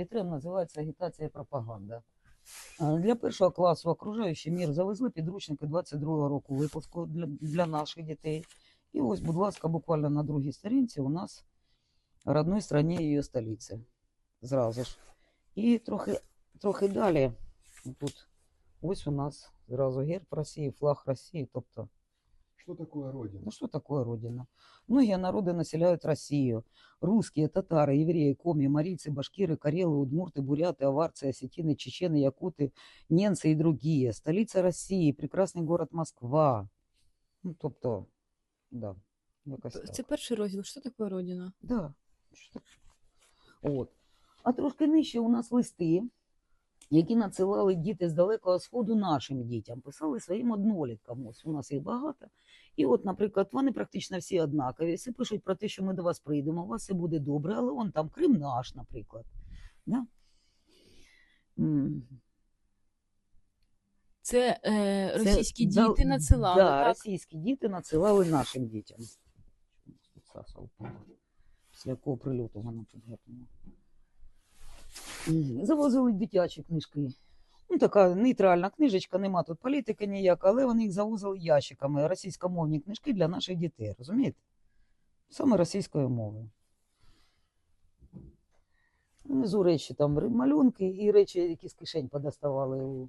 вітрем називається агітація і пропаганда. Для першого класу окружаючий мір завезли підручники 22-го року випуску для, для наших дітей. І ось, будь ласка, буквально на другій сторінці у нас в родной стране її столиці. Зразу ж. І трохи, трохи далі. Тут ось у нас зразу герб Росії, флаг Росії. Тобто, Что такое Родина? ну что такое Родина? Многие народы населяют Россию. Русские, татары, евреи, коми, марийцы, башкиры, карелы, удмурты, буряты, аварцы, осетины, чечены, якуты, ненцы и другие. Столица России, прекрасный город Москва. Ну, тобто, да, якось так. Це перший розділ. Що таке родина? Да. Що так? От. А трошки нижче у нас листи, які надсилали діти з далекого сходу нашим дітям, писали своїм одноліткам. Ось у нас їх багато. І от, наприклад, вони практично всі однакові. Всі пишуть про те, що ми до вас прийдемо, у вас все буде добре, але он там Крим наш, наприклад. Да? Це е, Це російські да- діти надсилали. Да, так? російські діти надсилали нашим дітям. Після якого прильоту вона тут Завозили дитячі книжки. Ну, така нейтральна книжечка, нема тут політики ніяк, але вони їх завозили ящиками. Російськомовні книжки для наших дітей, розумієте? Саме російською мовою. Внизу речі там малюнки і речі, які з кишень подоставали у